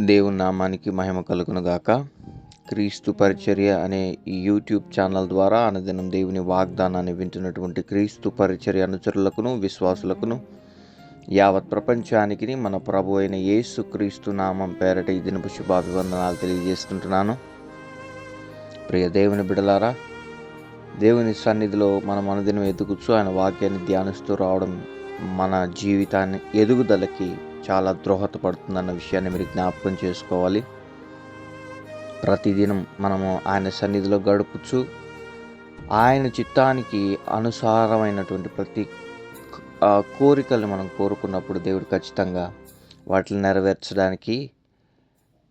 దేవుని నామానికి మహిమ కలుగును గాక. క్రీస్తు పరిచర్య అనే ఈ యూట్యూబ్ ఛానల్ ద్వారా అనుదినం దేవుని వాగ్దానాన్ని వింటున్నటువంటి క్రీస్తు పరిచర్య అనుచరులకును విశ్వాసులకును యావత్ ప్రపంచానికి మన ప్రభు అయిన యేసు క్రీస్తు నామం పేరట ఈ దినపు శుభాభివందనాలు తెలియజేస్తుంటున్నాను. ప్రియ దేవుని బిడలారా దేవుని సన్నిధిలో మనం అనుదినం ఎదుగుచు ఆయన వాక్యాన్ని ధ్యానిస్తూ రావడం మన జీవితాన్ని ఎదుగుదలకి చాలా దోహదపడుతుందన్న విషయాన్ని మీరు జ్ఞాపకం చేసుకోవాలి. ప్రతిదినం మనము ఆయన సన్నిధిలో గడుపుచు ఆయన చిత్తానికి అనుసారమైనటువంటి ప్రతి ఆ, కోరికల్ని మనం కోరుకున్నప్పుడు దేవుడు ఖచ్చితంగా వాటిని నెరవేర్చడానికి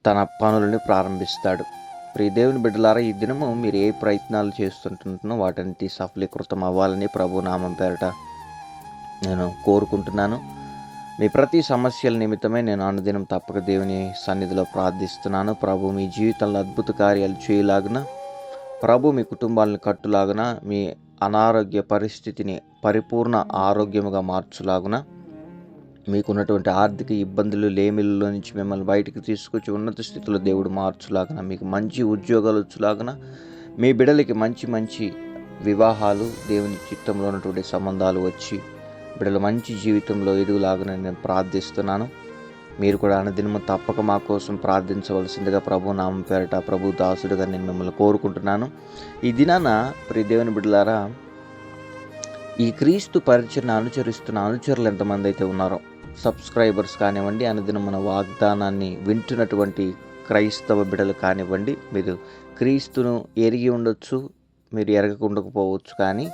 తన పనులని ప్రారంభిస్తాడు. ప్రియ దేవుని బిడ్డలారా ఈ దినము మీరు ఏ ప్రయత్నాలు చేస్తుంటున్నారో వాటన్నిటి సఫలీకృతం అవ్వాలని ప్రభు నామం పేరట నేను కోరుకుంటున్నాను. మీ ప్రతి సమస్యల నిమిత్తమే నేను అనుదినం తప్పక దేవుని సన్నిధిలో ప్రార్థిస్తున్నాను. ప్రభు మీ జీవితంలో అద్భుత కార్యాలు చేయలాగిన ప్రభు మీ కుటుంబాలను కట్టులాగున మీ అనారోగ్య పరిస్థితిని పరిపూర్ణ ఆరోగ్యముగా మార్చులాగున మీకున్నటువంటి ఆర్థిక ఇబ్బందులు లేమిల్లో నుంచి మిమ్మల్ని బయటికి తీసుకొచ్చి ఉన్నత స్థితిలో దేవుడు మార్చులాగన మీకు మంచి ఉద్యోగాలు వచ్చులాగన మీ బిడ్డలకి మంచి మంచి వివాహాలు దేవుని చిత్తంలో ఉన్నటువంటి సంబంధాలు వచ్చి బిడ్డలు మంచి జీవితంలో ఎదుగులాగన నేను ప్రార్థిస్తున్నాను. మీరు కూడా అనుదినము తప్పక మా కోసం ప్రార్థించవలసిందిగా ప్రభు నామం పేరట ప్రభు దాసుడిగా నేను మిమ్మల్ని కోరుకుంటున్నాను. ఈ దినాన ప్రియ దేవుని బిడ్డలారా ఈ క్రీస్తు పరిచయను అనుచరిస్తున్న అనుచరులు ఎంతమంది అయితే ఉన్నారో సబ్స్క్రైబర్స్ కానివ్వండి అనుదినం మన వాగ్దానాన్ని వింటున్నటువంటి క్రైస్తవ బిడలు కానివ్వండి మీరు క్రీస్తును ఎరిగి ఉండొచ్చు మీరు ఎరగకుండకపోవచ్చు కానీ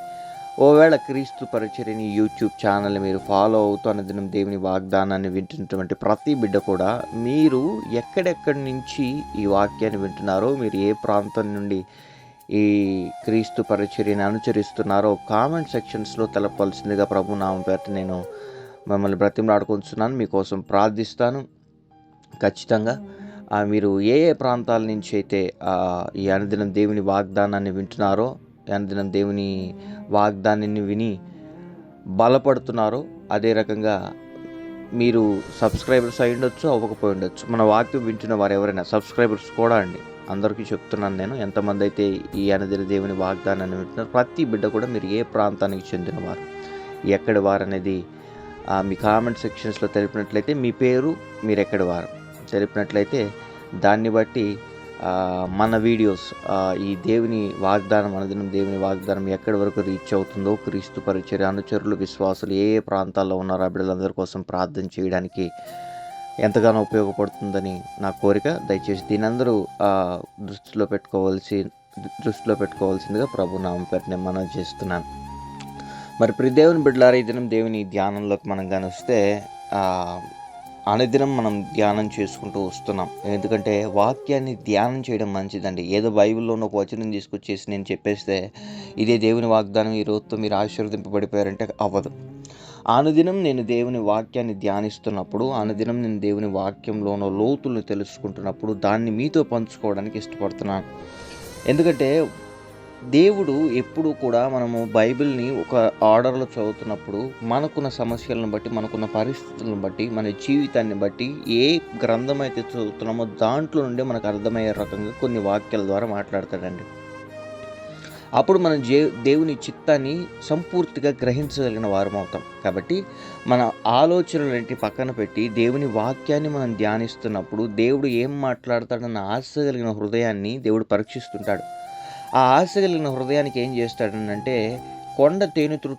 ఓవేళ క్రీస్తు పరిచర్యని యూట్యూబ్ ఛానల్ మీరు ఫాలో అవుతూ అనుదినం దేవుని వాగ్దానాన్ని వింటున్నటువంటి ప్రతి బిడ్డ కూడా మీరు ఎక్కడెక్కడి నుంచి ఈ వాక్యాన్ని వింటున్నారో మీరు ఏ ప్రాంతం నుండి ఈ క్రీస్తు పరిచర్యని అనుచరిస్తున్నారో కామెంట్ సెక్షన్స్లో తెలపాల్సిందిగా ప్రభు నామం పేట నేను మిమ్మల్ని బ్రతిమలాడుకుంటున్నాను. మీకోసం ప్రార్థిస్తాను. ఖచ్చితంగా ఆ, మీరు ఏ ఏ ప్రాంతాల నుంచి అయితే ఈ అనుదినం దేవుని వాగ్దానాన్ని వింటున్నారో అనుదినం దేవుని వాగ్దానాన్ని విని బలపడుతున్నారో. అదే రకంగా మీరు సబ్స్క్రైబర్స్ అయి ఉండొచ్చు అవ్వకపోయి ఉండొచ్చు. మన వాక్యం వింటున్న వారు ఎవరైనా సబ్స్క్రైబర్స్ కూడా అండి. అందరికీ చెప్తున్నాను నేను ఎంతమంది అయితే ఈ అనదిన దేవుని వాగ్దానాన్ని వింటున్నారు ప్రతి బిడ్డ కూడా మీరు ఏ ప్రాంతానికి చెందినవారు ఎక్కడి వారు అనేది మీ కామెంట్ సెక్షన్స్లో తెలిపినట్లయితే మీ పేరు మీరు ఎక్కడి వారు. తెలిపినట్లయితే దాన్ని బట్టి మన వీడియోస్ ఈ దేవుని వాగ్దానం అనదినం దేవుని వాగ్దానం ఎక్కడి వరకు రీచ్ అవుతుందో క్రీస్తు పరిచర్య అనుచరులు విశ్వాసులు ఏ ఏ ప్రాంతాల్లో ఉన్నారో ఆ బిడ్డలందరి కోసం ప్రార్థన చేయడానికి ఎంతగానో ఉపయోగపడుతుందని నా కోరిక. దయచేసి దీని అందరూ దృష్టిలో పెట్టుకోవాల్సి దృష్టిలో పెట్టుకోవాల్సిందిగా ప్రభు నామం పేరు నేను మనం చేస్తున్నాను. మరి ప్రతి దేవుని బిడ్డలారా ఈ దినం దేవుని ధ్యానంలోకి మనం కానీ వస్తే అనుదినం మనం ధ్యానం చేసుకుంటూ వస్తున్నాం. ఎందుకంటే వాక్యాన్ని ధ్యానం చేయడం మంచిదండి. ఏదో బైబిల్లోనూ ఒక వచనం తీసుకొచ్చేసి నేను చెప్పేస్తే ఇదే దేవుని వాగ్దానం ఈ రోజుతో మీరు ఆశీర్వదింపబడిపోయారంటే అవ్వదు. అనుదినం నేను దేవుని వాక్యాన్ని ధ్యానిస్తున్నప్పుడు అనుదినం నేను దేవుని వాక్యంలోనో లోతులను తెలుసుకుంటున్నప్పుడు దాన్ని మీతో పంచుకోవడానికి ఇష్టపడుతున్నాను. ఎందుకంటే దేవుడు ఎప్పుడు కూడా మనము బైబిల్ని ఒక ఆర్డర్లో చదువుతున్నప్పుడు మనకున్న సమస్యలను బట్టి మనకున్న పరిస్థితులను బట్టి మన జీవితాన్ని బట్టి ఏ గ్రంథం అయితే చదువుతున్నామో దాంట్లో నుండి మనకు అర్థమయ్యే రకంగా కొన్ని వాక్యాల ద్వారా మాట్లాడతాడండి. అప్పుడు మనం జే దేవుని చిత్తాన్ని సంపూర్తిగా గ్రహించగలిగిన వారం అవుతాం. కాబట్టి మన ఆలోచనలంటి పక్కన పెట్టి దేవుని వాక్యాన్ని మనం ధ్యానిస్తున్నప్పుడు దేవుడు ఏం మాట్లాడతాడన్న ఆశ కలిగిన హృదయాన్ని దేవుడు పరీక్షిస్తుంటాడు. ఆ ఆశ కలిగిన హృదయానికి ఏం చేస్తాడనంటే కొండ తేనె తృ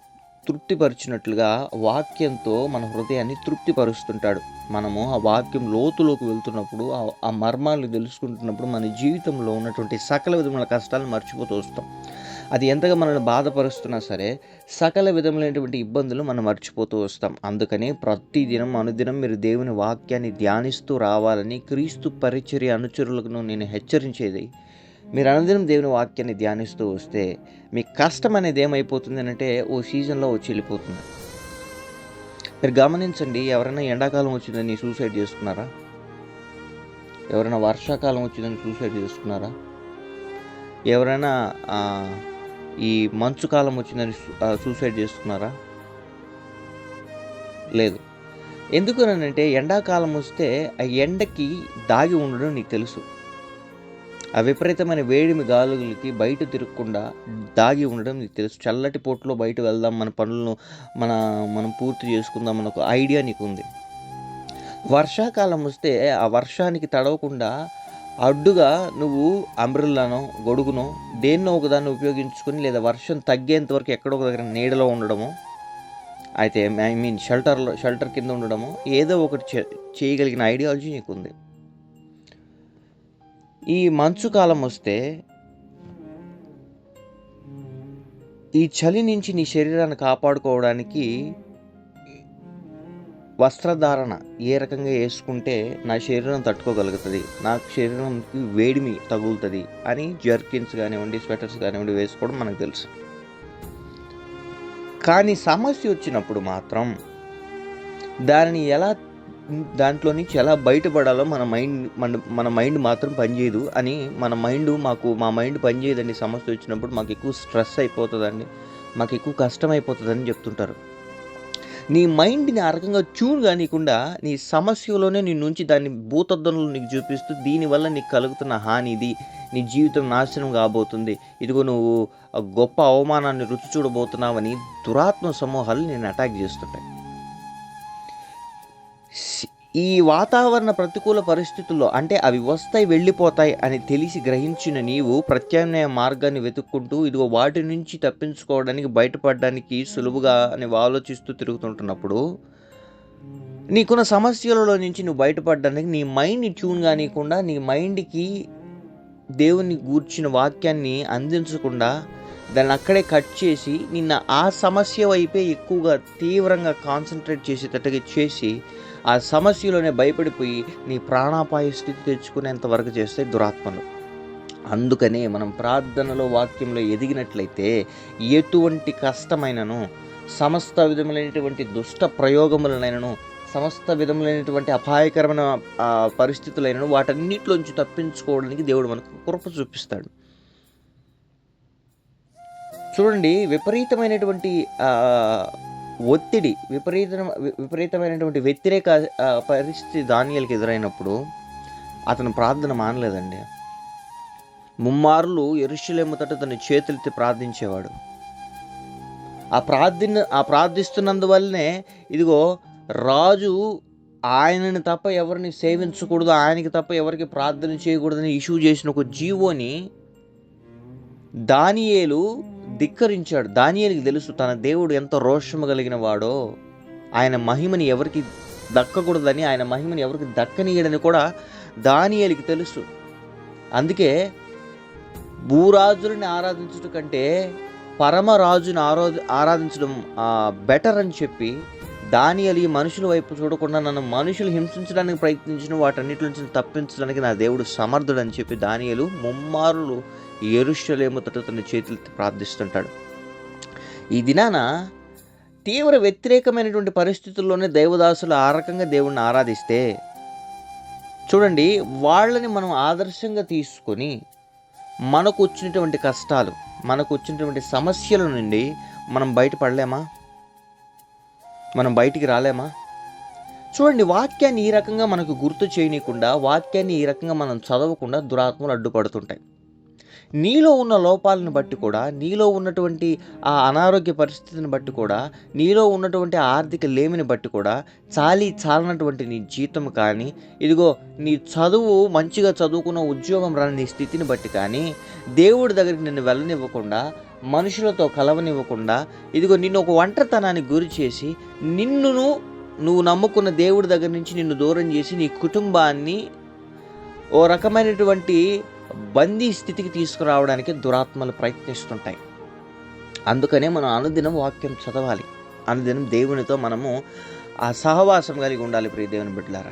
తృప్తిపరిచినట్లుగా వాక్యంతో మన హృదయాన్ని తృప్తిపరుస్తుంటాడు. మనము ఆ వాక్యం లోతులోకి వెళ్తున్నప్పుడు ఆ- ఆ మర్మాలను తెలుసుకుంటున్నప్పుడు మన జీవితంలో ఉన్నటువంటి సకల విధముల కష్టాలను మర్చిపోతూ వస్తాం. అది ఎంతగా మనల్ని బాధపరుస్తున్నా సరే సకల విధములైనటువంటి ఇబ్బందులు మనం మర్చిపోతూ వస్తాం. అందుకని ప్రతిదినం అనుదినం మీరు దేవుని వాక్యాన్ని ధ్యానిస్తూ రావాలని క్రీస్తు పరిచర్య అనుచరులకు నేను హెచ్చరించేది మీరు అనుదినం దేవుని వాక్యాన్ని ధ్యానిస్తూ వస్తే మీ కష్టం అనేది ఏమైపోతుంది అంటే ఓ సీజన్లో వచ్చి వెళ్ళిపోతుంది. మీరు గమనించండి ఎవరైనా ఎండాకాలం వచ్చిందని సూసైడ్ చేసుకున్నారా? ఎవరైనా వర్షాకాలం వచ్చిందని సూసైడ్ చేసుకున్నారా? ఎవరైనా ఈ మంచు కాలం వచ్చిందని సూసైడ్ చేసుకున్నారా? లేదు. ఎందుకనంటే ఎండాకాలం వస్తే ఆ ఎండకి దాగి ఉండడం నీకు తెలుసు. ఆ విపరీతమైన వేడిమి గాలులకి బయట తిరగకుండా దాగి ఉండడం నీకు తెలుసు. చల్లటి పోట్లో బయట వెళ్దాం మన పనులను మన మనం పూర్తి చేసుకుందాం అన్న ఒక ఐడియా నీకు ఉంది వర్షాకాలం వస్తే ఆ వర్షానికి తడవకుండా అడ్డుగా నువ్వు అంబ్రిల్లానో గొడుగునో దేన్నో ఒకదాన్ని ఉపయోగించుకొని లేదా వర్షం తగ్గేంత వరకు ఎక్కడో ఒక దగ్గర నీడలో ఉండడము అయితే ఐ మీన్ షెల్టర్లో షెల్టర్ కింద ఉండడము ఏదో ఒకటి చేయగలిగిన ఐడియాలజీ నీకుంది. ఈ మంచు కాలం వస్తే ఈ చలి నుంచి నీ శరీరాన్ని కాపాడుకోవడానికి వస్త్రధారణ ఏ రకంగా వేసుకుంటే నా శరీరం తట్టుకోగలుగుతుంది నా శరీరంకి వేడిమి తగులుతుంది అని జర్కిన్స్ కానివ్వండి స్వెటర్స్ కానివ్వండి వేసుకోవడం మనకు తెలుసు. కానీ సమస్య వచ్చినప్పుడు మాత్రం దానిని ఎలా దాంట్లో నుంచి ఎలా బయటపడాలో మన మైండ్ మన మన మైండ్ మాత్రం పనిచేయదు అని మన మైండ్ మాకు మా మైండ్ పనిచేయదండి. సమస్య వచ్చినప్పుడు మాకు ఎక్కువ స్ట్రెస్ అయిపోతుందండి. మాకు ఎక్కువ కష్టం అయిపోతుందని చెప్తుంటారు. నీ మైండ్ని ఆ రకంగా ట్యూన్ కానీకుండా నీ సమస్యలోనే నీ నుంచి దాన్ని భూతద్దంలో నీకు చూపిస్తూ దీనివల్ల నీకు కలుగుతున్న హాని ఇది నీ జీవితం నాశనం కాబోతుంది. ఇదిగో నువ్వు గొప్ప అవమానాన్ని రుచి చూడబోతున్నావని దురాత్మ సమూహాలు నేను అటాక్ చేస్తుంటాయి. ఈ వాతావరణ ప్రతికూల పరిస్థితుల్లో అంటే అవి వస్తాయి వెళ్ళిపోతాయి అని తెలిసి గ్రహించిన నీవు ప్రత్యామ్నాయ మార్గాన్ని వెతుక్కుంటూ ఇదిగో వాటి నుంచి తప్పించుకోవడానికి బయటపడడానికి సులువుగా అని ఆలోచిస్తూ తిరుగుతుంటున్నప్పుడు నీకున్న సమస్యలలో నుంచి నువ్వు బయటపడడానికి నీ మైండ్ని ట్యూన్ కానీయకుండా నీ మైండ్కి దేవుని గూర్చిన వాక్యాన్ని అందించకుండా దాన్ని అక్కడే కట్ చేసి నిన్న ఆ సమస్య వైపే ఎక్కువగా తీవ్రంగా కాన్సన్ట్రేట్ చేసేటట్టుగా చేసి ఆ సమస్యలోనే భయపడిపోయి నీ ప్రాణాపాయ స్థితి తెచ్చుకునేంత వరకు చేస్తే దురాత్మలు. అందుకనే మనం ప్రార్థనలో వాక్యంలో ఎదిగినట్లయితే ఎటువంటి కష్టమైనను సమస్త విధములైనటువంటి దుష్ట ప్రయోగములనైనను సమస్త విధములైనటువంటి అపాయకరమైన పరిస్థితులైనను వాటన్నిటిలోంచి తప్పించుకోవడానికి దేవుడు మనకు కృప చూపిస్తాడు. చూడండి విపరీతమైనటువంటి ఒత్తిడి విపరీత విపరీతమైనటువంటి వ్యతిరేక పరిస్థితి దానియాలకి ఎదురైనప్పుడు అతను ప్రార్థన మానలేదండి. ముమ్మార్లు ఎరుషులేముతట తన చేతులెత్తి ప్రార్థించేవాడు. ఆ ప్రార్థన ఆ ప్రార్థిస్తున్నందువల్లనే ఇదిగో రాజు ఆయనని తప్ప ఎవరిని సేవించకూడదు ఆయనకి తప్ప ఎవరికి ప్రార్థన చేయకూడదని ఇష్యూ చేసిన ఒక జీవోని దానియేలు ధిక్కరించాడు. దానియేలుకి తెలుసు తన దేవుడు ఎంత రోషము కలిగిన వాడో ఆయన మహిమని ఎవరికి దక్కకూడదని ఆయన మహిమని ఎవరికి దక్కనీయడని కూడా దానియలికి తెలుసు. అందుకే భూరాజులని ఆరాధించడం కంటే పరమరాజుని ఆరో ఆరాధించడం బెటర్ అని చెప్పి దానియలు ఈ మనుషుల వైపు చూడకుండా నన్ను మనుషులు హింసించడానికి ప్రయత్నించిన వాటన్నిటి నుంచి తప్పించడానికి నా దేవుడు సమర్థుడు అని చెప్పి దానియలు ముమ్మారులు ఎరుషలేముతట తన చేతులు ప్రార్థిస్తుంటాడు. ఈ దినాన తీవ్ర వ్యతిరేకమైనటువంటి పరిస్థితుల్లోనే దేవదాసులు ఆ రకంగా దేవుణ్ణి ఆరాధిస్తే చూడండి వాళ్ళని మనం ఆదర్శంగా తీసుకొని మనకు వచ్చినటువంటి కష్టాలు మనకు వచ్చినటువంటి సమస్యల నుండి మనం బయటపడలేమా? మనం బయటికి రాలేమా? చూడండి వాక్యాన్ని ఈ రకంగా మనకు గుర్తు చేయనీయకుండా వాక్యాన్ని ఈ రకంగా మనం చదవకుండా దురాత్మలు అడ్డుపడుతుంటాయి. నీలో ఉన్న లోపాలను బట్టి కూడా నీలో ఉన్నటువంటి ఆ అనారోగ్య పరిస్థితిని బట్టి కూడా నీలో ఉన్నటువంటి ఆర్థిక లేమిని బట్టి కూడా చాలి చాలనటువంటి నీ జీతం కానీ ఇదిగో నీ చదువు మంచిగా చదువుకున్న ఉద్యోగం రాని నీ స్థితిని బట్టి కానీ దేవుడి దగ్గరికి నిన్ను వెళ్ళనివ్వకుండా మనుషులతో కలవనివ్వకుండా ఇదిగో నిన్ను ఒక ఒంటరితనానికి గురి చేసి నిన్నును నువ్వు నమ్ముకున్న దేవుడి దగ్గర నుంచి నిన్ను దూరం చేసి నీ కుటుంబాన్ని ఓ రకమైనటువంటి బందీ స్థితికి తీసుకురావడానికి దురాత్మలు ప్రయత్నిస్తుంటాయి. అందుకనే మనం అనుదినం వాక్యం చదవాలి. అనుదినం దేవునితో మనము ఆ సహవాసం కలిగి ఉండాలి ప్రియ దేవుని బిడ్డలారా.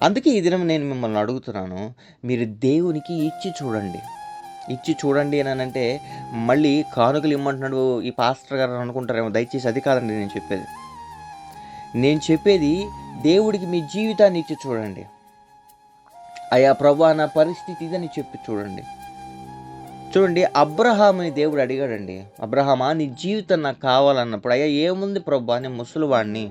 అందుకే ఈ దినం నేను మిమ్మల్ని అడుగుతున్నాను మీరు దేవునికి ఇచ్చి చూడండి. ఇచ్చి చూడండి అని అంటే మళ్ళీ కానుకలు ఇమ్మంటున్నాడు ఈ పాస్టర్ గారు అనుకుంటారేమో దయచేసి అది కాదండి నేను చెప్పేది. నేను చెప్పేది దేవుడికి మీ జీవితాన్ని ఇచ్చి చూడండి. అయా ప్రభా నా పరిస్థితి ఇదని చెప్పి చూడండి. చూడండి అబ్రహాముని దేవుడు అడిగాడండి అబ్రహామా నీ జీవితం నాకు కావాలన్నప్పుడు అయ్యా ఏముంది ప్రభా నేను ముసలివాడిని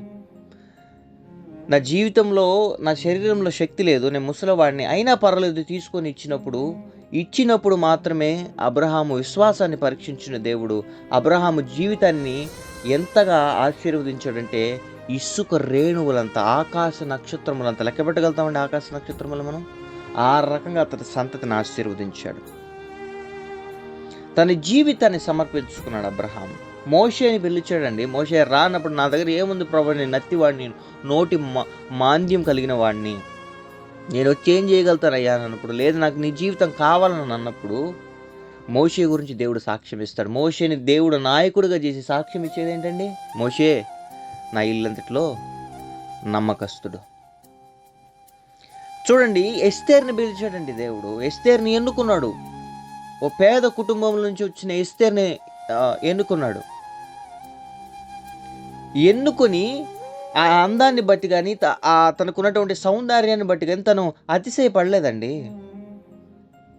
నా జీవితంలో నా శరీరంలో శక్తి లేదు నేను ముసలివాడిని అయినా పర్వాలేదు తీసుకొని ఇచ్చినప్పుడు ఇచ్చినప్పుడు మాత్రమే అబ్రహాము విశ్వాసాన్ని పరీక్షించిన దేవుడు. అబ్రహాము జీవితాన్ని ఎంతగా ఆశీర్వదించాడంటే ఇసుక రేణువులంత ఆకాశ నక్షత్రములంత. లెక్క పెట్టగలుగుతామండి ఆకాశ నక్షత్రములు మనం? ఆ రకంగా అతని సంతతిని ఆశీర్వదించాడు. తన జీవితాన్ని సమర్పించుకున్నాడు అబ్రహాం మోషేని పిలిచాడండి మోషే రానప్పుడు నా దగ్గర ఏముంది ప్రభు? నేను నత్తివాడిని నోటి మా- మాంద్యం కలిగిన వాడిని. నేను చేంజ్ చేయగలుగుతానయ్యా? అన్నప్పుడు లేదు నాకు నీ జీవితం కావాలని అన్నప్పుడు మోషే గురించి దేవుడు సాక్ష్యం ఇస్తాడు. మోషేని దేవుడు నాయకుడిగా చేసి సాక్ష్యం ఇచ్చేది ఏంటండి? మోషే నా ఇల్లంతట్లో నమ్మకస్తుడు. చూడండి ఎస్తేర్ని పిలిచాడండి దేవుడు. ఎస్తేర్ని ఎన్నుకున్నాడు? ఓ పేద కుటుంబం నుంచి వచ్చిన ఎస్తేర్ని ఎన్నుకున్నాడు? ఎన్నుకొని ఆ అందాన్ని బట్టి కానీ త- ఆ తనకున్నటువంటి సౌందర్యాన్ని బట్టి కానీ తను అతిశయపడలేదండి.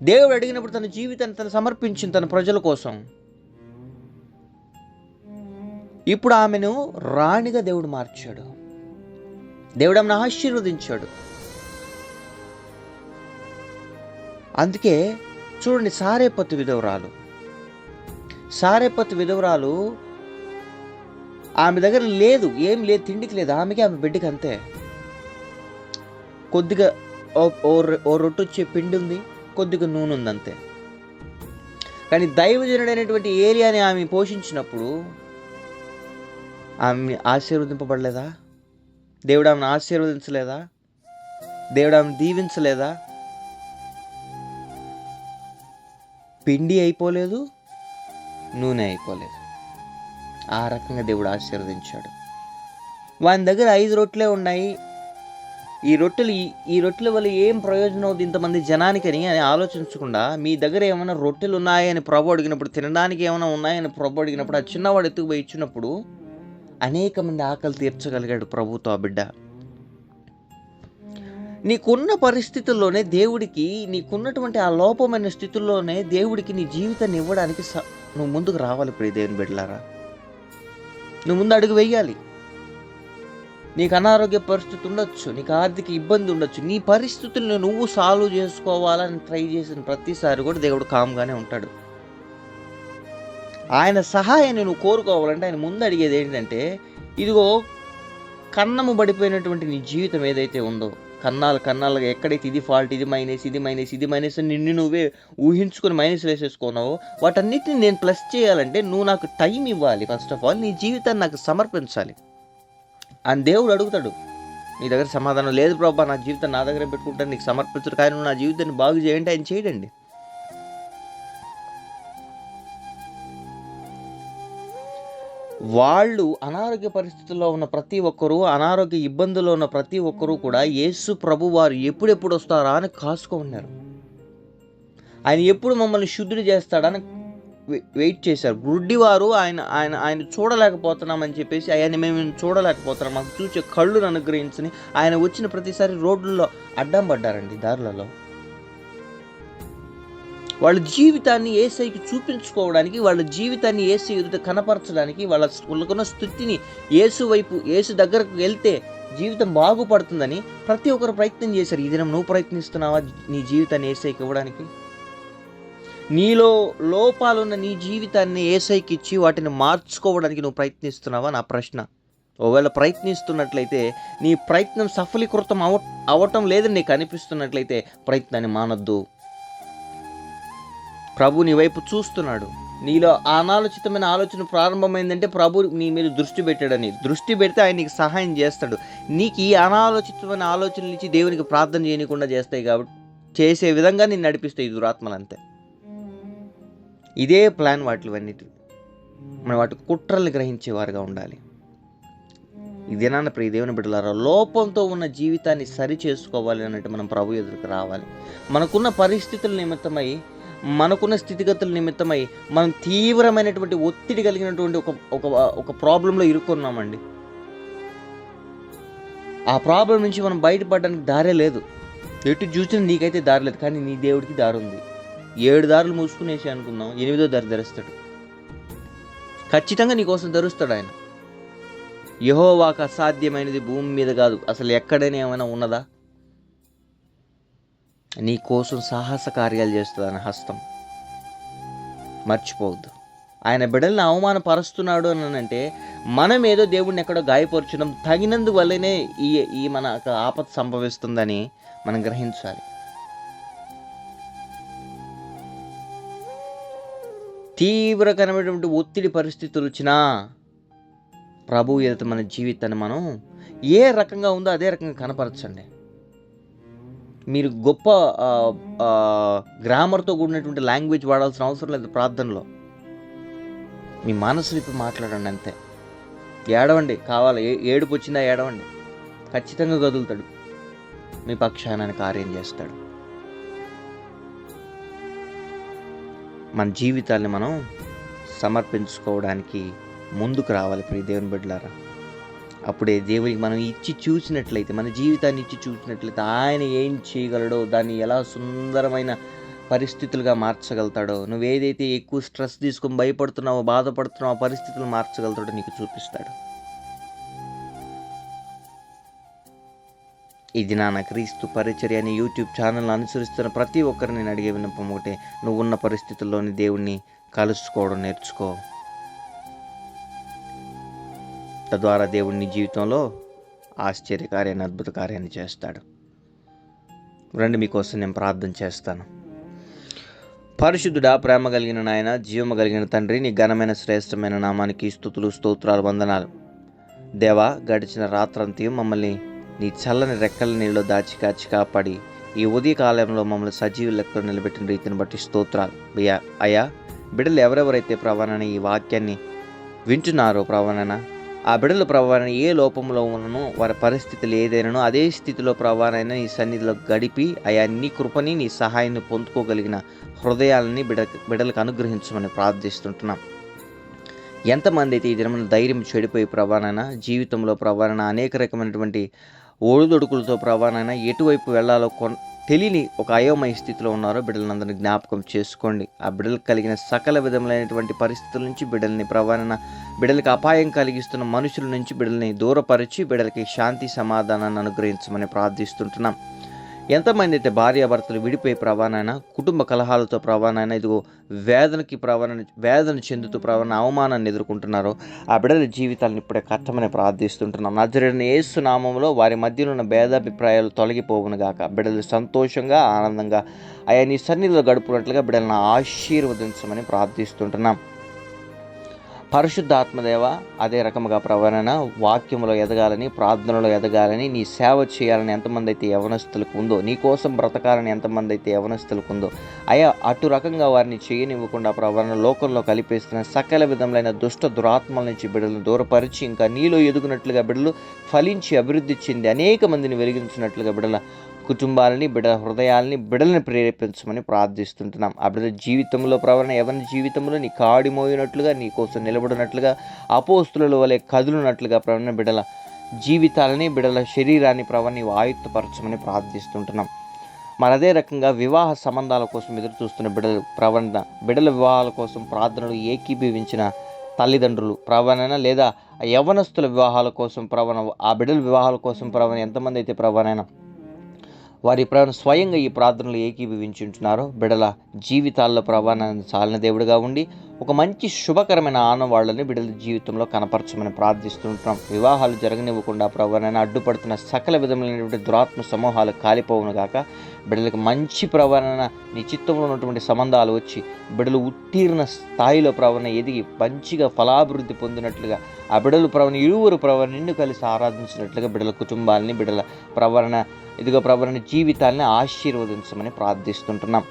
దేవుడు అడిగినప్పుడు తన జీవితాన్ని తను సమర్పించింది తన ప్రజల కోసం. ఇప్పుడు ఆమెను రాణిగా దేవుడు మార్చాడు. దేవుడు ఆమెను ఆశీర్వదించాడు. అందుకే చూడండి సారేపతి విధవరాలు. సారేపతి విధవరాలు ఆమె దగ్గర లేదు ఏం లేదు తిండికి లేదు ఆమెకి ఆమె బిడ్డకి అంతే. కొద్దిగా ఓ- ఓ రొ- ఓ రొట్టె వచ్చే పిండి ఉంది కొద్దిగా నూనె ఉంది అంతే. కానీ దైవజనుడైనటువంటి ఏరియాని ఆమె పోషించినప్పుడు ఆమె ఆశీర్వదింపబడలేదా? దేవుడు ఆమెను ఆశీర్వదించలేదా? దేవుడు ఆమెను దీవించలేదా? పిండి అయిపోలేదు నూనె అయిపోలేదు. ఆ రకంగా దేవుడు ఆశీర్వదించాడు. వాని దగ్గర ఐదు రొట్టెలే ఉన్నాయి. ఈ రొట్టెలు ఈ- ఈ రొట్టెల వల్ల ఏం ప్రయోజనం అవుతుంది ఇంతమంది జనానికని అని ఆలోచించకుండా మీ దగ్గర ఏమైనా రొట్టెలు ఉన్నాయని ప్రభు అడిగినప్పుడు తినడానికి ఏమైనా ఉన్నాయని ప్రభు అడిగినప్పుడు ఆ చిన్నవాడు ఎత్తుకుపోయి ఇచ్చినప్పుడు అనేక మంది ఆకలి తీర్చగలిగాడు ప్రభుతో ఆ బిడ్డ. నీకున్న పరిస్థితుల్లోనే దేవుడికి నీకున్నటువంటి ఆ లోపమైన స్థితుల్లోనే దేవుడికి నీ జీవితాన్ని ఇవ్వడానికి స- నువ్వు ముందుకు రావాలి ప్రియ దేవుని బిడ్డలారా. నువ్వు ముందు అడుగు వెయ్యాలి నీకు అనారోగ్య పరిస్థితి ఉండొచ్చు నీకు ఆర్థిక ఇబ్బంది ఉండొచ్చు నీ పరిస్థితులను నువ్వు సాల్వ్ చేసుకోవాలని ట్రై చేసిన ప్రతిసారి కూడా దేవుడు కామ్గానే ఉంటాడు. ఆయన సహాయాన్ని నువ్వు కోరుకోవాలంటే ఆయన ముందు అడిగేది ఏంటంటే ఇదిగో కన్నము పడిపోయినటువంటి నీ జీవితం ఏదైతే ఉందో కన్నాలు కన్నాలుగా ఎక్కడైతే ఇది ఫాల్ట్ ఇది మైనస్ ఇది మైనస్ ఇది మైనస్ అని నిన్ను నువ్వే ఊహించుకొని మైనస్ వేసేసుకున్నావో వాటన్నిటిని నేను ప్లస్ చేయాలంటే నువ్వు నాకు టైం ఇవ్వాలి. ఫస్ట్ ఆఫ్ ఆల్ నీ జీవితాన్ని నాకు సమర్పించాలి. అని దేవుడు అడుగుతాడు నీ దగ్గర సమాధానం లేదు ప్రభా నా జీవితం నా దగ్గర పెట్టుకుంటాను నీకు సమర్పించడు. కానీ నువ్వు నా జీవితాన్ని బాగు చేయండి ఆయన చేయడండి. వాళ్ళు అనారోగ్య పరిస్థితుల్లో ఉన్న ప్రతి ఒక్కరూ అనారోగ్య ఇబ్బందుల్లో ఉన్న ప్రతి ఒక్కరూ కూడా యేసు ప్రభు వారు ఎప్పుడెప్పుడు వస్తారా అని కాసుకున్నారు ఆయన ఎప్పుడు మమ్మల్ని శుద్ధుడు చేస్తాడని వె- వెయిట్ చేశారు. గుడ్డివారు ఆయన ఆయన ఆయన చూడలేకపోతున్నామని చెప్పేసి ఆయన మేము చూడలేకపోతున్నాం. మాకు చూసే కళ్ళును అనుగ్రహించని ఆయన వచ్చిన ప్రతిసారి రోడ్లలో అడ్డం పడ్డారండి దారులలో. వాళ్ళ జీవితాన్ని ఏసైకి చూపించుకోవడానికి వాళ్ళ జీవితాన్ని ఏసు ఎదుట కనపరచడానికి వాళ్ళ వాళ్ళకున్న స్థుతిని ఏసు వైపు ఏసు దగ్గరకు వెళ్తే జీవితం బాగుపడుతుందని ప్రతి ఒక్కరు ప్రయత్నం చేశారు. ఈ దినం నువ్వు ప్రయత్నిస్తున్నావా నీ జీవితాన్ని ఏసైకి ఇవ్వడానికి? నీలో లోపాలున్న నీ జీవితాన్ని ఏసైకి ఇచ్చి వాటిని మార్చుకోవడానికి నువ్వు ప్రయత్నిస్తున్నావా? నా ప్రశ్న. ఒకవేళ ప్రయత్నిస్తున్నట్లయితే నీ ప్రయత్నం సఫలీకృతం అవ అవటం లేదని నీకు అనిపిస్తున్నట్లయితే ప్రయత్నాన్ని మానొద్దు. ప్రభు నీ వైపు చూస్తున్నాడు. నీలో అనాలోచితమైన ఆలోచన ప్రారంభమైందంటే ప్రభు నీ మీద దృష్టి పెట్టాడని. దృష్టి పెడితే ఆయన నీకు సహాయం చేస్తాడు. నీకు ఈ అనాలోచితమైన ఆలోచనలు ఇచ్చి దేవునికి ప్రార్థన చేయకుండా చేస్తాయి కాబట్టి చేసే విధంగా నేను నడిపిస్తాయి దురాత్మలంతే. ఇదే ప్లాన్ వాటివన్నిటి మనం వాటి కుట్రల్ని గ్రహించేవారుగా ఉండాలి. ఇదేనా ప్రియ దేవుని బిడ్డలారా లోపంతో ఉన్న జీవితాన్ని సరి చేసుకోవాలి అన్నట్టు మనం ప్రభు ఎదురుకు రావాలి. మనకున్న పరిస్థితుల నిమిత్తమై మనకున్న స్థితిగతుల నిమిత్తమై మనం తీవ్రమైనటువంటి ఒత్తిడి కలిగినటువంటి ఒక ఒక ఒక ప్రాబ్లంలో ఇరుక్కున్నామండి. ఆ ప్రాబ్లం నుంచి మనం బయటపడడానికి దారే లేదు. ఎటు చూసినా నీకైతే దారి లేదు కానీ నీ దేవుడికి దారి ఉంది. ఏడు దారులు మూసుకునేసి అనుకుందాం ఎనిమిదో దారి ధరిస్తాడు. ఖచ్చితంగా నీకోసం ధరుస్తాడు ఆయన. యహోవాకు అసాధ్యమైనది భూమి మీద కాదు. అసలు ఎక్కడైనా ఏమైనా ఉన్నదా? నీ కోసం సాహస కార్యాలు చేస్తుంది ఆయన హస్తం. మర్చిపోవద్దు. ఆయన బిడ్డల్ని అవమానపరుస్తున్నాడు అని అంటే మనం ఏదో దేవుడిని ఎక్కడో గాయపరచడం తగినందువల్లనే ఈ ఈ మన ఆపద సంభవిస్తుందని మనం గ్రహించాలి. తీవ్రకరమైనటువంటి ఒత్తిడి పరిస్థితులు వచ్చినా ప్రభు ఎదుట మన జీవితాన్ని మనం ఏ రకంగా ఉందో అదే రకంగా కనపరచండి. మీరు గొప్ప గ్రామర్తో కూడినటువంటి లాంగ్వేజ్ వాడాల్సిన అవసరం లేదు ప్రార్థనలో. మీ మనసు విప్పి మాట్లాడండి అంతే. ఏడవండి కావాలి. ఏ ఏడుపు వచ్చిందా ఏడవండి? ఖచ్చితంగా కదులుతాడు. మీ పక్షాన కార్యం చేస్తాడు. మన జీవితాన్ని మనం సమర్పించుకోవడానికి ముందుకు రావాలి ప్రియ దేవుని బిడ్డలారా. అప్పుడే దేవునికి మనం ఇచ్చి చూసినట్లయితే మన జీవితాన్ని ఇచ్చి చూసినట్లయితే ఆయన ఏం చేయగలడో దాన్ని ఎలా సుందరమైన పరిస్థితులుగా మార్చగలుగుతాడో నువ్వు ఏదైతే ఎక్కువ స్ట్రెస్ తీసుకొని భయపడుతున్నావో బాధపడుతున్నావో ఆ పరిస్థితులు మార్చగలుగుతాడో నీకు చూపిస్తాడు. ఇది నాన్న క్రీస్తు పరిచర్య అనే యూట్యూబ్ ఛానల్ అనుసరిస్తున్న ప్రతి ఒక్కరిని నేను అడిగే విన్నపం ఒకటే. నువ్వు ఉన్న పరిస్థితుల్లోని దేవుణ్ణి కలుసుకోవడం నేర్చుకో. తద్వారా దేవుడు నీ జీవితంలో ఆశ్చర్యకార్యాన్ని అద్భుత కార్యాన్ని చేస్తాడు. రండి మీకోసం నేను ప్రార్థన చేస్తాను. పరిశుద్ధుడా ప్రేమ కలిగిన నాయన జీవము కలిగిన తండ్రి నీ ఘనమైన శ్రేష్టమైన నామానికి స్థుతులు స్తోత్రాలు వందనాలు. దేవా గడిచిన రాత్రంతి మమ్మల్ని నీ చల్లని రెక్కల నీళ్ళలో దాచి కాచి కాపాడి ఈ ఉదయ కాలంలో మమ్మల్ని సజీవ లెక్కలో నిలబెట్టిన రీతిని బట్టి స్తోత్రాలు. అయ్యా అయ్యా బిడ్డలు ఎవరెవరైతే ప్రవణన ఈ వాక్యాన్ని వింటున్నారో ప్రవణన ఆ బిడ్డల ప్రవాహన ఏ లోపంలో ఉన్ననో వారి పరిస్థితులు ఏదైనానో అదే స్థితిలో ప్రవాహనైనా నీ సన్నిధిలో గడిపి అయా నీ కృపని నీ సహాయాన్ని పొందుకోగలిగిన హృదయాలని బిడ బిడ్డలకు అనుగ్రహించమని ప్రార్థిస్తుంటున్నాం. ఎంతమంది అయితే ఈ దినమున ధైర్యం చెడిపోయి ప్రవాణన జీవితంలో ప్రవాణన అనేక రకమైనటువంటి ఒడిదొడుకులతో ప్రవాణన ఎటువైపు వెళ్ళాలో కొన్ తెలియని ఒక అయోమయ స్థితిలో ఉన్నారో బిడ్డలందరినీ జ్ఞాపకం చేసుకోండి. ఆ బిడ్డలకు కలిగిన సకల విధములైనటువంటి పరిస్థితుల నుంచి బిడ్డల్ని ప్రవాణన బిడ్డలకు అపాయం కలిగిస్తున్న మనుషుల నుంచి బిడ్డల్ని దూరపరిచి బిడ్డలకి శాంతి సమాధానాన్ని అనుగ్రహించమని ప్రార్థిస్తుంటున్నాం. ఎంతమంది అయితే భార్యాభర్తలు విడిపోయి ప్రవాణైనా కుటుంబ కలహాలతో ప్రవాణైనా ఇదిగో వేదనకి ప్రవణ వేదన చెందుతూ ప్రవణ అవమానాన్ని ఎదుర్కొంటున్నారో ఆ బిడ్డల జీవితాలను ఇప్పుడే కట్టమని ప్రార్థిస్తుంటున్నాం. నజరైన యేసు నామంలో వారి మధ్యలో ఉన్న భేదాభిప్రాయాలు తొలగిపోవును గాక. బిడ్డలు సంతోషంగా ఆనందంగా ఆయా నీ సన్నిధిలో గడుపునట్లుగా బిడ్డలను ఆశీర్వదించమని ప్రార్థిస్తుంటున్నాం. పరిశుద్ధాత్మదేవ అదే రకముగా ప్రవరణ వాక్యంలో ఎదగాలని ప్రార్థనలో ఎదగాలని నీ సేవ చేయాలని ఎంతమంది అయితే యవనస్తులకు ఉందో నీ కోసం బ్రతకాలని ఎంతమంది అయితే యవనస్తులకు ఉందో అయా అటు రకంగా వారిని చేయనివ్వకుండా ప్రవరణ లోకంలో కలిపేస్తున్న సకల విధములైన దుష్ట దురాత్మల నుంచి బిడ్డలను దూరపరిచి ఇంకా నీలో ఎదుగునట్లుగా బిడ్డలు ఫలించి అభివృద్ధి చెంది అనేక మందిని వెలిగించినట్లుగా బిడ్డల కుటుంబాలని బిడ్డల హృదయాలని బిడ్డలను ప్రేరేపించమని ప్రార్థిస్తుంటున్నాం. ఆ బిడ్డల జీవితంలో ప్రవరణ ఎవరి జీవితంలో? నీ కాడి మోయినట్లుగా నీ కోసం నిలబడినట్లుగా అపోస్తుల వలె కదులునట్లుగా ప్రవణ బిడ్డల జీవితాలని బిడ్డల శరీరాన్ని ప్రవణ ఆయుక్తపరచమని ప్రార్థిస్తుంటున్నాం. మనదే అదే రకంగా వివాహ సంబంధాల కోసం ఎదురు చూస్తున్న బిడ్డల ప్రవణ బిడ్డల వివాహాల కోసం ప్రార్థనలు ఏకీభవించిన తల్లిదండ్రులు ప్రవణన లేదా యవనస్తుల వివాహాల కోసం ప్రవణ ఆ బిడ్డల వివాహాల కోసం ప్రవణ ఎంతమంది అయితే ప్రవణైనా వారి ప్రాణ స్వయంగా ఈ ప్రార్థనలు ఏకీభవించుంటున్నారో బిడల జీవితాల్లో ప్రవాణాన్ని చాలిన దేవుడిగా ఉండి ఒక మంచి శుభకరమైన ఆనవాళ్ళని బిడ్డల జీవితంలో కనపరచమని ప్రార్థిస్తుంటున్నాం. వివాహాలు జరగనివ్వకుండా ప్రవాణాన్ని అడ్డుపడుతున్న సకల విధములైనటువంటి దురాత్మ సమూహాలు కాలిపోవును గాక బిడ్డలకు మంచి ప్రవరణ నిశ్చిత్తంలో ఉన్నటువంటి సంబంధాలు వచ్చి బిడ్డలు ఉత్తీర్ణ స్థాయిలో ప్రవరణ ఎదిగి మంచిగా ఫలాభివృద్ధి పొందినట్లుగా ఆ బిడల ప్రవణ ఇరువురు ప్రవరణ నిన్ను కలిసి ఆరాధించినట్లుగా బిడ్డల కుటుంబాలని బిడల ప్రవరణ ఇదిగో ప్రవరణ జీవితాలని ఆశీర్వదించమని ప్రార్థిస్తుంటున్నాం.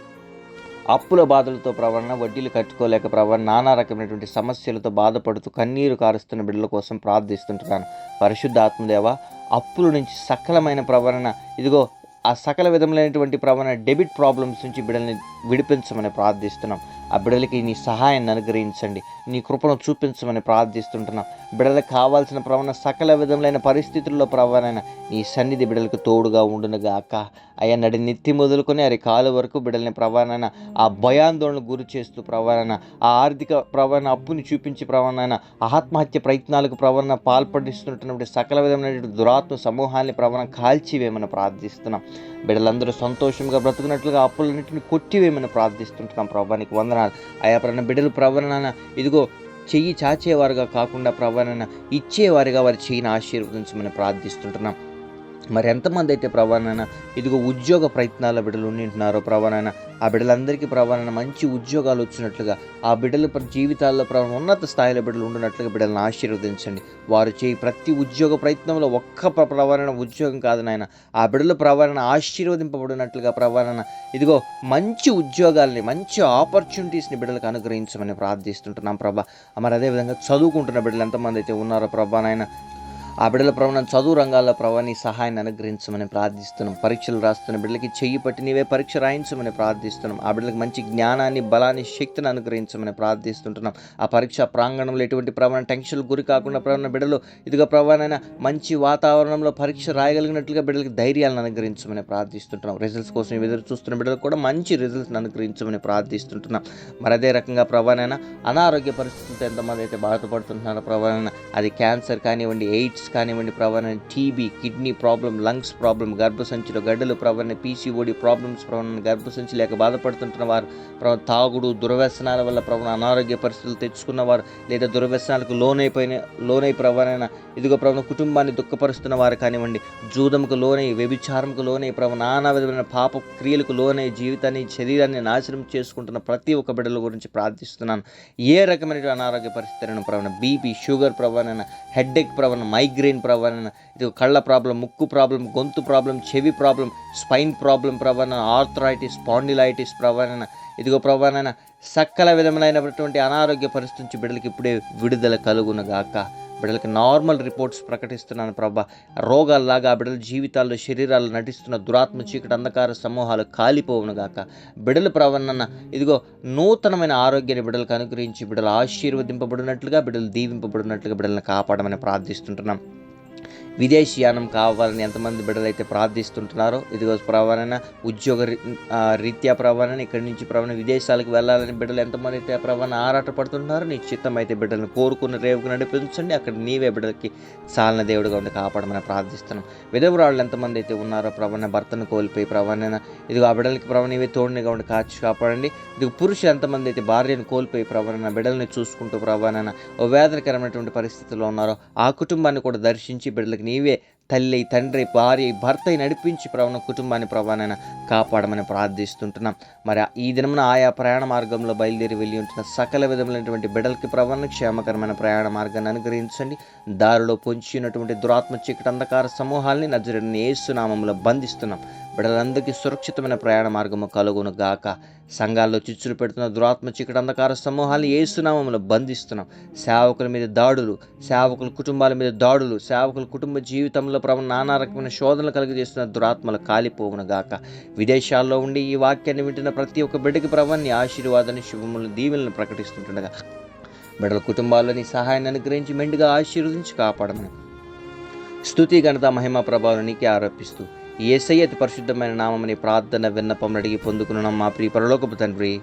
అప్పుల బాధలతో ప్రవరణ వడ్డీలు కట్టుకోలేక ప్రవరణ నానా రకమైనటువంటి సమస్యలతో బాధపడుతూ కన్నీరు కారుస్తున్న బిడ్డల కోసం ప్రార్థిస్తుంటున్నాను. పరిశుద్ధాత్మదేవ అప్పుల నుంచి సకలమైన ప్రవరణ ఇదిగో ఆ సకల విధములైనటువంటి ప్రవణ డెబిట్ ప్రాబ్లమ్స్ నుంచి బిడ్డల్ని విడిపించమని ప్రార్థిస్తున్నాం. ఆ బిడ్డలకి నీ సహాయాన్ని అనుగ్రహించండి. నీ కృపను చూపించమని ప్రార్థిస్తుంటున్నాం. బిడ్డలకు కావాల్సిన ప్రవణ సకల విధములైన పరిస్థితుల్లో ప్రవణైన నీ సన్నిధి బిడ్డలకు తోడుగా ఉండునుగాక. అక్క అయ్యా నడి నెత్తి మొదలుకొని అరి కాలు వరకు బిడ్డల్ని ప్రవణన ఆ భయాందోళన గురి చేస్తూ ప్రవణన ఆ ఆర్థిక ప్రవణ అప్పుని చూపించి ప్రవణన ఆత్మహత్య ప్రయత్నాలకు ప్రవణ పాల్పడిస్తున్నటువంటి సకల విధమైనటువంటి దురాత్మ సమూహాన్ని ప్రవణ కాల్చివేమని ప్రార్థిస్తున్నాం. బిడ్డలందరూ సంతోషంగా బ్రతుకున్నట్లుగా అప్పులన్నింటిని కొట్టివేమని ప్రార్థిస్తుంటున్నాం. ప్రభానికి వందనాలు ఆయా ప్రణ బిడ్డలు ప్రవణన ఇదిగో చెయ్యి చాచేవారుగా కాకుండా ప్రవణన ఇచ్చేవారిగా వారి చెయ్యిని ఆశీర్వదించమని ప్రార్థిస్తుంటున్నాం. మరి ఎంతమంది అయితే ప్రవణన ఇదిగో ఉద్యోగ ప్రయత్నాల బిడ్డలు ఉండింటున్నారో ప్రవణన ఆ బిడ్డలందరికీ ప్రవణన మంచి ఉద్యోగాలు వచ్చినట్లుగా ఆ బిడ్డల జీవితాల్లో ప్రవణ ఉన్నత స్థాయిలో బిడ్డలు ఉండినట్లుగా బిడ్డలను ఆశీర్వదించండి. వారు చేయి ప్రతి ఉద్యోగ ప్రయత్నంలో ఒక్క ప్ర- ఉద్యోగం కాదు నాయన. ఆ బిడ్డల ప్రవణన ఆశీర్వదింపబడినట్లుగా ప్రవణన ఇదిగో మంచి ఉద్యోగాల్ని మంచి ఆపర్చునిటీస్ని బిడ్డలకు అనుగ్రహించమని ప్రార్థిస్తుంటున్నాం ప్రభా. మరి అదేవిధంగా చదువుకుంటున్న బిడ్డలు ఎంతమంది అయితే ఉన్నారో ప్రభా నాయన ఆ బిడ్డల ప్రవణ చదువు రంగాల్లో ప్రవాణి నీ సహాయాన్ని అనుగ్రహించమని ప్రార్థిస్తున్నాం. పరీక్షలు రాస్తున్న బిడ్డలకి చెయ్యి పట్టి నీవే పరీక్ష రాయించమని ప్రార్థిస్తున్నాం. ఆ బిడ్డలకు మంచి జ్ఞానాన్ని బలాన్ని శక్తిని అనుగ్రహించమని ప్రార్థిస్తుంటున్నాం. ఆ పరీక్ష ప్రాంగణంలో ఎటువంటి ప్రవణ టెన్షన్లు గురి కాకుండా ప్రవణ బిడ్డలు ఇదిగో ప్రవణైన మంచి వాతావరణంలో పరీక్ష రాయగలిగినట్లుగా బిడ్డలకి ధైర్యాలను అనుగ్రహించమని ప్రార్థిస్తుంటున్నాం. రిజల్ట్స్ కోసం ఎదురు చూస్తున్న బిడ్డలకు కూడా మంచి రిజల్ట్స్ని అనుగ్రహించమని ప్రార్థిస్తుంటున్నాం. మరి అదే రకంగా ప్రభానైనా అనారోగ్య పరిస్థితులతో ఎంతమంది అయితే బాధపడుతుంటున్నారో ప్రభానైనా అది క్యాన్సర్ కానివ్వండి ఎయిడ్స్ కానివ్వండి ప్రవణ TB kidney problem lungs problem గర్భసంచులు గడ్డలు ప్రవణ పీసీఓడి ప్రాబ్లమ్స్ ప్రవణ గర్భసంచి లేక బాధపడుతుంటున్న వారు ప్రవణ తాగుడు దుర్వ్యసనాల వల్ల ప్రవణ అనారోగ్య పరిస్థితులు తెచ్చుకున్నవారు లేదా దుర్వ్యసనాలకు లోనైపోయిన లోనై ప్రవణ ఇదిగో ప్రవణ కుటుంబాన్ని దుఃఖపరుస్తున్న వారు కానివ్వండి జూదముకు లోనై వ్యభిచారంకు లోనై ప్రవణ నానా విధమైన పాప క్రియలకు లోనై జీవితాన్ని శరీరాన్ని నాశనం చేసుకుంటున్న ప్రతి ఒక్క బిడ్డల గురించి ప్రార్థిస్తున్నాను. ఏ రకమైన అనారోగ్య పరిస్థితులను ప్రవణ బీపీ షుగర్ ప్రవణ హెడ్ఏక్ ప్రవణ మైగ్రేన్ ప్రవణ ఇది కళ్ళ ప్రాబ్లం ముక్కు ప్రాబ్లం గొంతు ప్రాబ్లం చెవి ప్రాబ్లం స్పైన్ ప్రాబ్లం ప్రవణ ఆర్థరైటిస్ స్పాండిలైటిస్ ప్రవణ ఇదిగో ప్రవణ సకల విధములైనటువంటి అనారోగ్య పరిస్థితి నుంచి బిడ్డలకి ఇప్పుడే విడుదల కలుగునగాక బిడ్డలకి నార్మల్ రిపోర్ట్స్ ప్రకటిస్తున్నాను ప్రభా. రోగాల్లాగా ఆ బిడ్డల జీవితాల్లో శరీరాలు నటిస్తున్న దురాత్మ చీకటి అంధకార సమూహాలు కాలిపోవును గాక. బిడ్డల ప్రవణన ఇదిగో నూతనమైన ఆరోగ్యాన్ని బిడ్డలకు అనుగ్రహించి బిడ్డలు ఆశీర్వదింపబడినట్లుగా బిడ్డలు దీవింపబడినట్లుగా బిడ్డలను కాపాడమని ప్రార్థిస్తుంటున్నాం. విదేశీయానం కావాలని ఎంతమంది బిడ్డలైతే ప్రార్థిస్తుంటున్నారో ఇదిగో ప్రవణన ఉద్యోగ రీత్యా ప్రవణన ఇక్కడి నుంచి ప్రవణ విదేశాలకు వెళ్ళాలని బిడ్డలు ఎంతమంది అయితే ప్రవణ ఆరాట పడుతున్నారో నీ చిత్తం అయితే బిడ్డలను కోరుకున్న రేవుకు నడిపించండి. అక్కడ నీవే బిడ్డలకి చాలన దేవుడుగా ఉండి కాపాడమని ప్రార్థిస్తున్నాం. విధవరాళ్ళు ఎంతమంది అయితే ఉన్నారో ప్రవణ భర్తను కోల్పోయి ప్రవణన ఇదిగో ఆ బిడ్డలకి ప్రవణ నీవే తోడునిగా ఉండి కాచి కాపాడండి. ఇది పురుషులు ఎంతమంది అయితే భార్యను కోల్పోయి ప్రవణన బిడ్డల్ని చూసుకుంటూ ప్రవణన ఓ వేదనకరమైనటువంటి పరిస్థితుల్లో ఉన్నారో ఆ కుటుంబాన్ని కూడా దర్శించి బిడ్డలకి నీవే తల్లి తండ్రి భార్య భర్త నడిపించి ప్రవణ కుటుంబాన్ని ప్రవణన కాపాడమని ప్రార్థిస్తుంటున్నాం. మరి ఈ దినమున ఆయా ప్రయాణ మార్గంలో బయలుదేరి వెళ్ళి ఉంటున్న సకల విధములైనటువంటి బిడలకి ప్రవణ క్షేమకరమైన ప్రయాణ మార్గాన్ని అనుగ్రహించండి. దారిలో పొంచినటువంటి దురాత్మ చీకటి అంధకార సమూహాల్ని నజరని ఏసునామంలో బంధిస్తున్నాం. బిడలందరికీ సురక్షితమైన ప్రయాణ మార్గము కలుగును గాక. సంఘాల్లో చిచ్చులు పెడుతున్న దురాత్మ చీకటి అంధకార సమూహాలు ఏసునామంలో బంధిస్తున్నాం. సేవకుల మీద దాడులు సేవకుల కుటుంబాల మీద దాడులు సేవకుల కుటుంబ జీవితంలో ప్రవ నానా రకమైన శోధనలు కలిగజేస్తున్న దురాత్మలు కాలిపోవును గాక. విదేశాల్లో ఉండి ఈ వాక్యాన్ని వింటున్న ప్రతి ఒక్క బిడ్డకి ప్రభాన్ని ఆశీర్వాదాన్ని శుభములను దీవెలను ప్రకటిస్తుంటుండగా. బిడ్డల కుటుంబాల్లోని సహాయాన్ని అనుగ్రహించి మెండుగా ఆశీర్వదించి కాపాడమని. స్థుతి ఘనత మహిమ ప్రభావం నీకే ఆరోపిస్తూ ఏసై అతి పరిశుద్ధమైన నామని ప్రార్థన విన్నపం అడిగి పొందుకున్నాం మా ప్రియ పరలోకపు తండ్రి.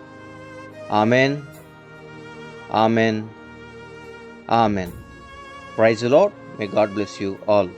Amen. Amen. Amen. Praise lord may God bless you all.